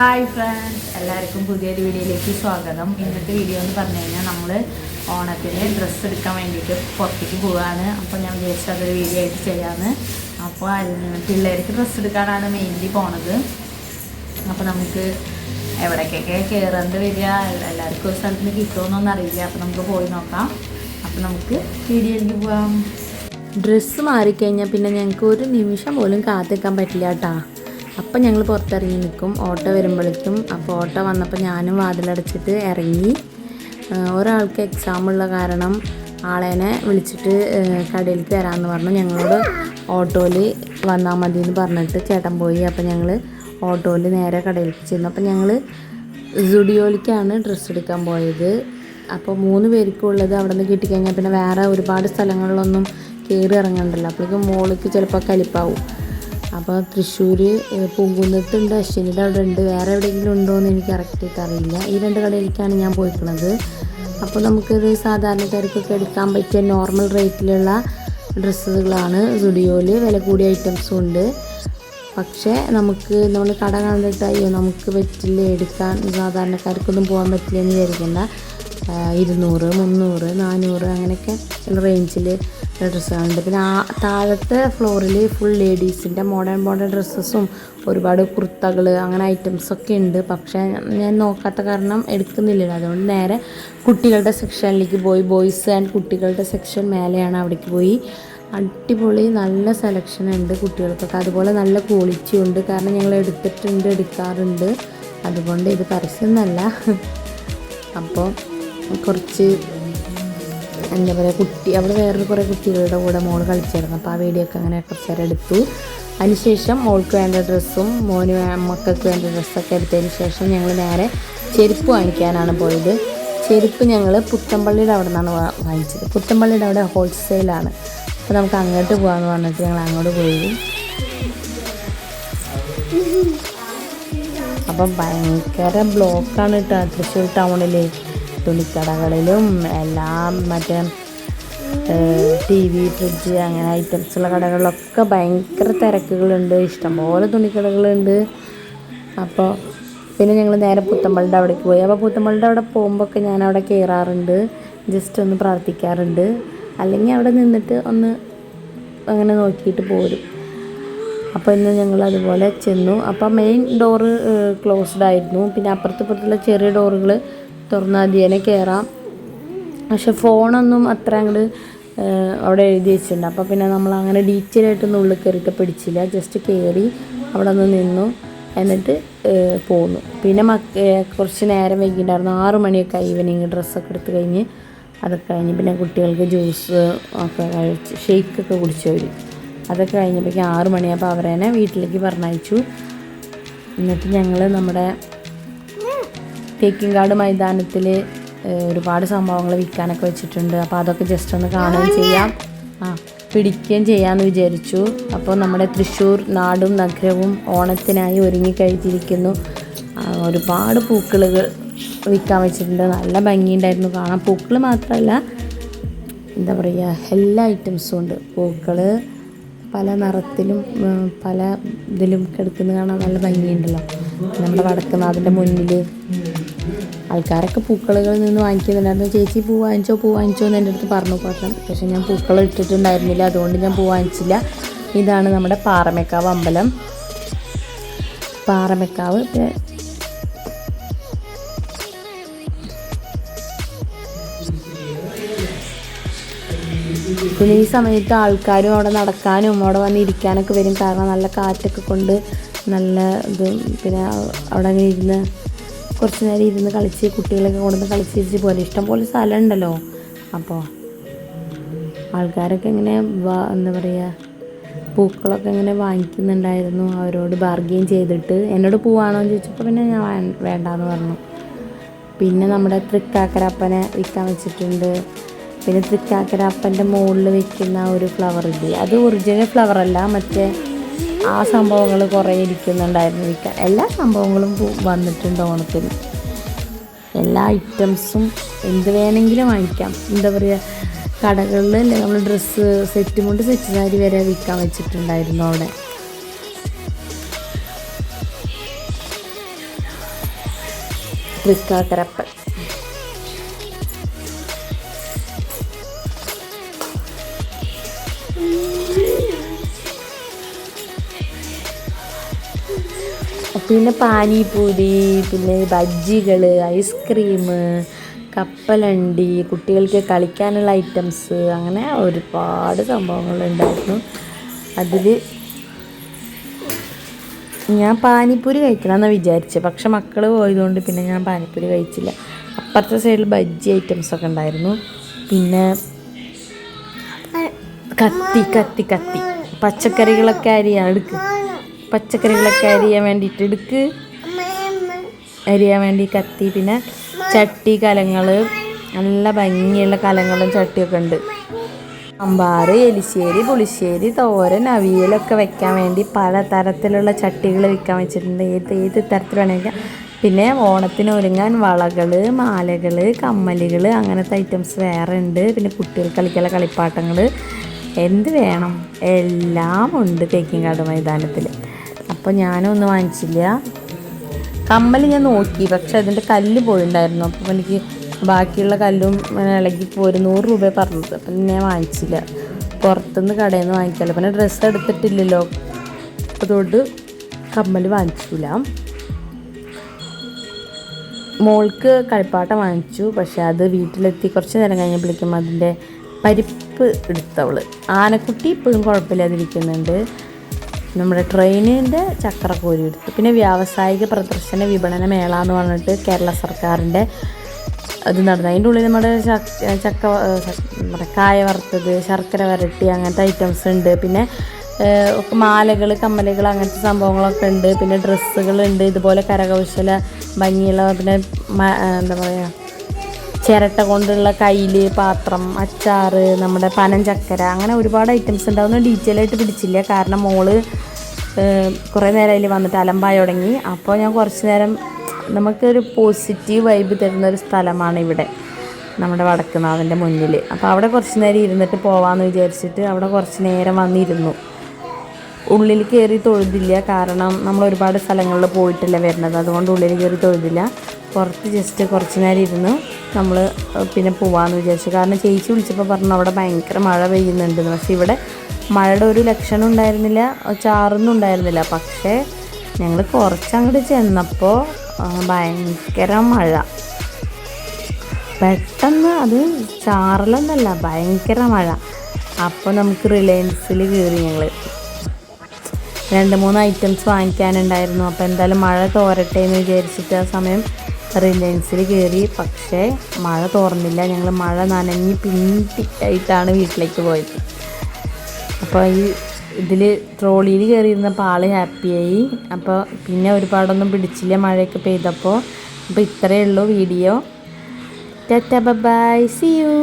Hi friends എല്ലാവർക്കും പുതിയൊരു വീഡിയോയിലേക്ക് സ്വാഗതം. ഇന്നത്തെ വീഡിയോ എന്ന് പറഞ്ഞു കഴിഞ്ഞാൽ നമ്മൾ ഓണത്തിന് ഡ്രസ്സ് എടുക്കാൻ വേണ്ടിയിട്ട് പുറത്തേക്ക് പോവുകയാണ് അപ്പോൾ ഞാൻ വിചാരിച്ചു അതൊരു വീഡിയോ ആയിട്ട് ചെയ്യാമെന്ന് അപ്പോൾ പിള്ളേർക്ക് ഡ്രസ്സ് എടുക്കാനാണ് മെയിൻലി പോണത്. അപ്പോൾ നമുക്ക് എവിടേക്കൊക്കെ കയറേണ്ടി വരിക എല്ലാവർക്കും ഒരു സ്ഥലത്ത് നിന്ന് കിട്ടുമെന്നൊന്നും അറിയില്ല. അപ്പോൾ നമുക്ക് പോയി നോക്കാം. അപ്പോൾ നമുക്ക് വീഡിയോയിലേക്ക് പോവാം. ഡ്രസ്സ് മാറിക്കഴിഞ്ഞാൽ പിന്നെ ഞങ്ങൾക്ക് ഒരു നിമിഷം പോലും കാത്തിക്കാൻ പറ്റില്ല കേട്ടാ. അപ്പം ഞങ്ങൾ പുറത്തിറങ്ങി നിൽക്കും. ഓട്ടോ വരുമ്പോഴേക്കും അപ്പോൾ ഓട്ടോ വന്നപ്പോൾ ഞാനും വാതിലടച്ചിട്ട് ഇറങ്ങി. ഒരാൾക്ക് എക്സാം ഉള്ള കാരണം ആളേനെ വിളിച്ചിട്ട് കടയിലേക്ക് വരാമെന്ന് പറഞ്ഞു. ഞങ്ങളോട് ഓട്ടോയിൽ വന്നാൽ മതി എന്ന് പറഞ്ഞിട്ട് ചേട്ടൻ പോയി. അപ്പോൾ ഞങ്ങൾ ഓട്ടോയിൽ നേരെ കടയിലേക്ക് ചെന്നു. അപ്പോൾ ഞങ്ങൾ സുഡിയോയിലേക്കാണ് ഡ്രസ്സ് എടുക്കാൻ പോയത്. അപ്പോൾ മൂന്ന് പേർക്കും ഉള്ളത് അവിടെ നിന്ന് കിട്ടിക്കഴിഞ്ഞാൽ പിന്നെ വേറെ ഒരുപാട് സ്ഥലങ്ങളിലൊന്നും കയറി ഇറങ്ങണ്ടല്ലോ. അപ്പോഴേക്കും മോളിക്ക് ചിലപ്പോൾ കലിപ്പാവും. അപ്പോൾ തൃശ്ശൂർ പൂങ്കുന്നത്തുണ്ട് അശ്വിനിയുടെ അവിടെ ഉണ്ട്. വേറെ എവിടെയെങ്കിലും ഉണ്ടോ എന്ന് എനിക്ക് കറക്റ്റായിട്ട് അറിയില്ല. ഈ രണ്ട് കടയിലേക്കാണ് ഞാൻ പോയിട്ടുള്ളത് അപ്പോൾ നമുക്കൊരു സാധാരണക്കാർക്കൊക്കെ എടുക്കാൻ പറ്റിയ നോർമൽ റേറ്റിലുള്ള ഡ്രസ്സുകളാണ്. സുഡിയോയിൽ വില കൂടിയ ഐറ്റംസും ഉണ്ട്. പക്ഷേ നമുക്ക് നമ്മൾ കട കണ്ടിട്ട് അയ്യോ നമുക്ക് പറ്റില്ല? എടുക്കാൻ സാധാരണക്കാർക്കൊന്നും പോകാൻ പറ്റില്ല എന്ന് വിചാരിക്കേണ്ട. ഇരുന്നൂറ് മുന്നൂറ് നാനൂറ് അങ്ങനെയൊക്കെ റേഞ്ചിൽ ഡ്രസ്സുകളുണ്ട്. പിന്നെ ആ താഴത്തെ ഫ്ലോറിൽ ഫുൾ ലേഡീസിന്റെ മോഡേൺ മോഡേൺ ഡ്രസ്സസും ഒരുപാട് കുർത്തകൾ അങ്ങനെ ഐറ്റംസൊക്കെ ഉണ്ട്. പക്ഷേ ഞാൻ നോക്കാത്ത കാരണം എടുക്കുന്നില്ലല്ലോ അതുകൊണ്ട് നേരെ കുട്ടികളുടെ സെക്ഷനിലേക്ക് പോയി. ബോയ്സ് ആൻഡ് കുട്ടികളുടെ സെക്ഷൻ മേലെയാണ് അവിടേക്ക് പോയി. അടിപൊളി നല്ല സെലക്ഷൻ ഉണ്ട് കുട്ടികൾക്കൊക്കെ. അതുപോലെ നല്ല ക്വാളിറ്റി ഉണ്ട്. കാരണം ഞങ്ങൾ എടുത്തിട്ടുണ്ട് എടുക്കാറുണ്ട്. അതുകൊണ്ട് ഇത് പരസ്യമൊന്നല്ല അപ്പോൾ കുറച്ച് എന്താ പറയുക കുട്ടി അവിടെ വേറൊരു കുറേ കുട്ടികളുടെ കൂടെ മോൾ കളിച്ചായിരുന്നു. അപ്പോൾ ആ വീഡിയോ ഒക്കെ അങ്ങനെ കുറച്ച് എടുത്തു. അതിനുശേഷം മോൾക്ക് വേണ്ട ഡ്രസ്സും മോന് മക്കൾക്ക് വേണ്ട ഡ്രസ്സൊക്കെ എടുത്തതിന് ശേഷം ഞങ്ങൾ നേരെ ചെരുപ്പ് വാങ്ങിക്കാനാണ് പോയത്. ചെരുപ്പ് ഞങ്ങൾ പുത്തമ്പള്ളിയുടെ അവിടെ നിന്നാണ് വാങ്ങിച്ചത്. പുത്തമ്പള്ളിയുടെ അവിടെ ഹോൾസെയിലാണ്. അപ്പോൾ നമുക്ക് അങ്ങോട്ട് പോകാമെന്ന് പറഞ്ഞിട്ട് ഞങ്ങൾ അങ്ങോട്ട് പോയി. അപ്പം ഭയങ്കര ബ്ലോക്കാണ് കേട്ടോ തൃശ്ശൂർ ടൗണിൽ തുണിക്കടകളിലും എല്ലാം മറ്റേ ടി വി ഫ്രിഡ്ജ് അങ്ങനെ ഐറ്റംസുള്ള കടകളിലൊക്കെ ഭയങ്കര തിരക്കുകളുണ്ട്. ഇഷ്ടംപോലെ തുണിക്കടകളുണ്ട്. അപ്പോൾ പിന്നെ ഞങ്ങൾ നേരെ പുത്തമ്പളുടെ അവിടേക്ക് പോയി. അപ്പോൾ പുത്തമ്പളുടെ അവിടെ പോകുമ്പോൾ ഒക്കെ ഞാൻ അവിടെ കയറാറുണ്ട് ജസ്റ്റ് ഒന്ന് പ്രാർത്ഥിക്കാറുണ്ട്. അല്ലെങ്കിൽ അവിടെ നിന്നിട്ട് ഒന്ന് അങ്ങനെ നോക്കിയിട്ട് പോരും. അപ്പോൾ ഇന്ന് ഞങ്ങൾ അതുപോലെ ചെന്നു. അപ്പോൾ മെയിൻ ഡോറ് ക്ലോസ്ഡ് ആയിരുന്നു. പിന്നെ അപ്പുറത്ത് ഇപ്പുറത്തുള്ള ചെറിയ ഡോറുകൾ തുറന്ന് തന്നെ കയറാം പക്ഷെ ഫോണൊന്നും അത്ര അങ്ങോട്ട് അവിടെ എഴുതി വെച്ചിട്ടുണ്ട്. അപ്പോൾ പിന്നെ നമ്മൾ അങ്ങനെ ഡീറ്റെയിൽ ആയിട്ടൊന്നും ഉള്ളിൽ കയറിയിട്ട് പിടിച്ചില്ല. ജസ്റ്റ് കയറി അവിടെ ഒന്ന് നിന്നു. എന്നിട്ട് പോന്നു. പിന്നെ മക്ക കുറച്ച് നേരം വൈകിട്ടുണ്ടായിരുന്നു ആറ് മണിയൊക്കെ ഈവനിങ് ഡ്രസ്സൊക്കെ എടുത്ത് കഴിഞ്ഞ്. അതൊക്കെ കഴിഞ്ഞ് പിന്നെ കുട്ടികൾക്ക് ജ്യൂസ് ഒക്കെ കഴിച്ച് ഷെയ്ക്കൊക്കെ കുടിച്ചു അവർ അതൊക്കെ കഴിഞ്ഞപ്പോഴേക്കും ആറ് മണിയായപ്പോൾ അവരെന്നെ വീട്ടിലേക്ക് പറഞ്ഞയച്ചു. എന്നിട്ട് ഞങ്ങൾ നമ്മുടെ തേക്കിൻകാട് മൈതാനത്തിൽ ഒരുപാട് സംഭവങ്ങൾ വിൽക്കാനൊക്കെ വെച്ചിട്ടുണ്ട്. അപ്പോൾ അതൊക്കെ ജസ്റ്റ് ഒന്ന് കാണുകയും ചെയ്യാം. ആ പിടിക്കുകയും ചെയ്യാമെന്ന് വിചാരിച്ചു. അപ്പോൾ നമ്മുടെ തൃശ്ശൂർ നാടും നഗരവും ഓണത്തിനായി ഒരുങ്ങിക്കഴിഞ്ഞിരിക്കുന്നു കഴിഞ്ഞിരിക്കുന്നു. ഒരുപാട് പൂക്കളുകൾ വിൽക്കാൻ വെച്ചിട്ടുണ്ട്. നല്ല ഭംഗിയുണ്ടായിരുന്നു കാണാൻ. പൂക്കൾ മാത്രമല്ല എന്താ പറയുക എല്ലാ ഐറ്റംസും ഉണ്ട്. പൂക്കൾ പല നിറത്തിലും പല ഇതിലും കിടക്കുന്നത് കാണാൻ നല്ല ഭംഗിയുണ്ടല്ലോ. നമ്മുടെ വടക്കുന്നാഥിന്റെ മുന്നിൽ ആൾക്കാരൊക്കെ പൂക്കളുകളിൽ നിന്ന് വാങ്ങിക്കുന്നുണ്ടായിരുന്നു ചേച്ചി പൂ വാങ്ങിച്ചോ പൂ വാങ്ങിച്ചോ എന്ന് എന്റെ അടുത്ത് പറഞ്ഞു. പക്ഷേ പക്ഷേ ഞാൻ പൂക്കൾ ഇട്ടിട്ടുണ്ടായിരുന്നില്ല. അതുകൊണ്ട് ഞാൻ പൂ വാങ്ങിച്ചില്ല. ഇതാണ് നമ്മുടെ പാറമേക്കാവ് അമ്പലം. പാറമേക്കാവ് പിന്നെ ഈ സമയത്ത് ആൾക്കാരും അവിടെ നടക്കാനും അവിടെ വന്നിരിക്കാനൊക്കെ വരും. കാരണം നല്ല കാറ്റൊക്കെ കൊണ്ട് നല്ല ഇത് പിന്നെ അവിടെ ഇരുന്ന് കുറച്ച് നേരം ഇരുന്ന് കളിച്ച് കുട്ടികളൊക്കെ കൊണ്ടുവന്ന് കളിച്ചിരിച്ച് പോലെ. ഇഷ്ടംപോലെ സ്ഥലം ഉണ്ടല്ലോ അപ്പോൾ ആൾക്കാരൊക്കെ ഇങ്ങനെ എന്താ പറയുക പൂക്കളൊക്കെ ഇങ്ങനെ വാങ്ങിക്കുന്നുണ്ടായിരുന്നു. അവരോട് ബാർഗെയിൻ ചെയ്തിട്ട് എന്നോട് പോവാണോ എന്ന് ചോദിച്ചപ്പോൾ പിന്നെ ഞാൻ വേണ്ടാന്ന് പറഞ്ഞു. പിന്നെ നമ്മുടെ തൃക്കാക്കരപ്പനെ വിൽക്കാൻ വെച്ചിട്ടുണ്ട്. പിന്നെ തൃക്കാക്കരപ്പന്റെ മുകളിൽ വെക്കുന്ന ഒരു ഫ്ലവർ ഇല്ലേ? അത് ഒറിജിനൽ ഫ്ലവർ അല്ല. മറ്റേ ആ സംഭവങ്ങൾ കുറേ ഇരിക്കുന്നുണ്ടായിരുന്നു വിൽക്കാൻ എല്ലാ സംഭവങ്ങളും വന്നിട്ടുണ്ട് ഓണത്തിന്. എല്ലാ ഐറ്റംസും എന്ത് വേണമെങ്കിലും വാങ്ങിക്കാം. എന്താ പറയുക കടകളിൽ നമ്മൾ ഡ്രസ്സ് സെറ്റ് കൊണ്ട് സെറ്റ് സാരി വരെ വിൽക്കാൻ വെച്ചിട്ടുണ്ടായിരുന്നു അവിടെ. തൃക്കാക്കരപ്പൻ. പിന്നെ പാനിപൂരി പിന്നെ ബജ്ജികൾ ഐസ്ക്രീം കപ്പലണ്ടി കുട്ടികൾക്ക് കളിക്കാനുള്ള ഐറ്റംസ് അങ്ങനെ ഒരുപാട് സംഭവങ്ങളുണ്ടായിരുന്നു അതിൽ ഞാൻ പാനിപ്പൂരി കഴിക്കണമെന്ന് വിചാരിച്ചത് പക്ഷെ മക്കൾ പോയതുകൊണ്ട് പിന്നെ ഞാൻ പാനിപ്പൂരി കഴിച്ചില്ല. അപ്പുറത്തെ സൈഡിൽ ബജ്ജി ഐറ്റംസ് ഒക്കെ ഉണ്ടായിരുന്നു. പിന്നെ കത്തി കത്തി കത്തി. പച്ചക്കറികളൊക്കെ അരിയാണ് എടുക്ക്. പച്ചക്കറികളൊക്കെ അരിയാൻ വേണ്ടിയിട്ട് എടുക്ക്. അരിയാൻ വേണ്ടി കത്തി. പിന്നെ ചട്ടി കലങ്ങൾ നല്ല ഭംഗിയുള്ള കലങ്ങളും ചട്ടിയൊക്കെ ഉണ്ട്. അമ്പാറ് എലിശ്ശേരി പുളിശ്ശേരി തോരൻ അവിയലൊക്കെ വെക്കാൻ വേണ്ടി പല തരത്തിലുള്ള ചട്ടികൾ വിൽക്കാൻ വെച്ചിട്ടുണ്ട്. ഏത് ഏത് തരത്തിൽ വേണമെങ്കിൽ പിന്നെ ഓണത്തിന് ഒരുങ്ങാൻ വളകൾ മാലകൾ കമ്മലുകൾ അങ്ങനത്തെ ഐറ്റംസ് വേറെ ഉണ്ട്. പിന്നെ കുട്ടികൾ കളിക്കാനുള്ള കളിപ്പാട്ടങ്ങൾ എന്ത് വേണം? എല്ലാം ഉണ്ട് തേക്കിങ്ങാട് മൈതാനത്തിൽ അപ്പോൾ ഞാനൊന്നും വാങ്ങിച്ചില്ല. കമ്മൽ ഞാൻ നോക്കി പക്ഷെ അതിന്റെ കല്ല് പോയിണ്ടായിരുന്നു അപ്പോൾ എനിക്ക് ബാക്കിയുള്ള കല്ലും ഇളകി പോയി. നൂറ് രൂപ പറഞ്ഞത്. അപ്പം ഞാൻ വാങ്ങിച്ചില്ല. പുറത്തുനിന്ന് കടയിൽ നിന്ന് വാങ്ങിക്കാമല്ലോ പിന്നെ ഡ്രസ്സ് എടുത്തിട്ടില്ലല്ലോ. അതുകൊണ്ട് കമ്മൽ വാങ്ങിച്ചില്ല മോൾക്ക് കളിപ്പാട്ടം വാങ്ങിച്ചു. പക്ഷെ അത് വീട്ടിലെത്തി കുറച്ച് നേരം കഴിഞ്ഞപ്പോഴേക്കും അതിന്റെ പരിപ്പ് എടുത്തവൾ ആനക്കുട്ടി ഇപ്പോഴും കുഴപ്പമില്ലാതിരിക്കുന്നുണ്ട്. നമ്മുടെ ട്രെയിനിന്റെ ചക്ര കോരി എടുത്തു. പിന്നെ വ്യാവസായിക പ്രദർശന വിപണന മേള എന്ന് പറഞ്ഞിട്ട് കേരള സർക്കാരിന്റെ അത് നടന്നു. അതിന്റെ ഉള്ളിൽ നമ്മുടെ ചക്ക നമ്മുടെ കായ വറുത്തത് ശർക്കര വരട്ടി അങ്ങനത്തെ ഐറ്റംസ് ഉണ്ട്. പിന്നെ മാലകൾ കമ്മലുകൾ അങ്ങനത്തെ സംഭവങ്ങളൊക്കെ ഉണ്ട്. പിന്നെ ഡ്രസ്സുകളുണ്ട് ഇതുപോലെ കരകൗശല ഭംഗിയുള്ള പിന്നെ എന്താ പറയുക ചിരട്ട കൊണ്ടുള്ള കയ്യിൽ പാത്രം അച്ചാറ് നമ്മുടെ പനഞ്ചക്കര ചക്കര അങ്ങനെ ഒരുപാട് ഐറ്റംസ് ഉണ്ടാവുന്ന ഡീറ്റെയിൽ ആയിട്ട് പിടിച്ചില്ല. കാരണം മോൾ കുറേ നേരം അതിൽ വന്നിട്ട് അലമ്പായി തുടങ്ങി. അപ്പോൾ ഞാൻ കുറച്ച് നേരം നമുക്കൊരു പോസിറ്റീവ് വൈബ് തരുന്ന ഒരു സ്ഥലമാണ് ഇവിടെ നമ്മുടെ വടക്കുന്നാഥന്റെ മുന്നിൽ അപ്പോൾ അവിടെ കുറച്ച് നേരം ഇരുന്നിട്ട് പോവാമെന്ന് വിചാരിച്ചിട്ട് അവിടെ കുറച്ച് നേരം വന്നിരുന്നു. ഉള്ളിൽ കയറി തൊഴുതില്ല. കാരണം നമ്മൾ ഒരുപാട് സ്ഥലങ്ങളിൽ പോയിട്ടില്ല വരുന്നത് അതുകൊണ്ട് ഉള്ളിൽ കയറി തൊഴുതില്ല. പുറത്ത് ജസ്റ്റ് കുറച്ച് നേരം ഇരുന്ന് നമ്മൾ പിന്നെ പോവാമെന്ന് വിചാരിച്ചു. കാരണം ചേച്ചി വിളിച്ചപ്പോൾ പറഞ്ഞു അവിടെ ഭയങ്കര മഴ പെയ്യുന്നുണ്ടെന്ന്. പക്ഷേ ഇവിടെ മഴയുടെ ഒരു ലക്ഷണം ഉണ്ടായിരുന്നില്ല ചാറൊന്നും ഉണ്ടായിരുന്നില്ല. പക്ഷേ ഞങ്ങൾ കുറച്ചങ്ങോട്ട് ചെന്നപ്പോൾ ഭയങ്കര മഴ. പെട്ടെന്ന് അത് ചാറലൊന്നല്ല ഭയങ്കര മഴ. അപ്പോൾ നമുക്ക് റിലയൻസിൽ കയറി ഞങ്ങൾ രണ്ട് മൂന്ന് ഐറ്റംസ് വാങ്ങിക്കാനുണ്ടായിരുന്നു. അപ്പോൾ എന്തായാലും മഴ തോരട്ടെ എന്ന് വിചാരിച്ചിട്ട് ആ സമയം റിലയൻസിൽ കയറി പക്ഷേ മഴ തോർന്നില്ല. ഞങ്ങൾ മഴ നനഞ്ഞ് പിന്നിട്ടായിട്ടാണ് വീട്ടിലേക്ക് പോയത്. അപ്പോൾ ഈ ഇതിൽ ട്രോളിയിൽ കയറിയിരുന്നപ്പോൾ ആൾ ഹാപ്പിയായി. അപ്പോൾ പിന്നെ ഒരുപാടൊന്നും പിടിച്ചില്ല മഴയൊക്കെ പെയ്തപ്പോൾ അപ്പോൾ ഇത്രയേ ഉള്ളൂ video. Tata bye see you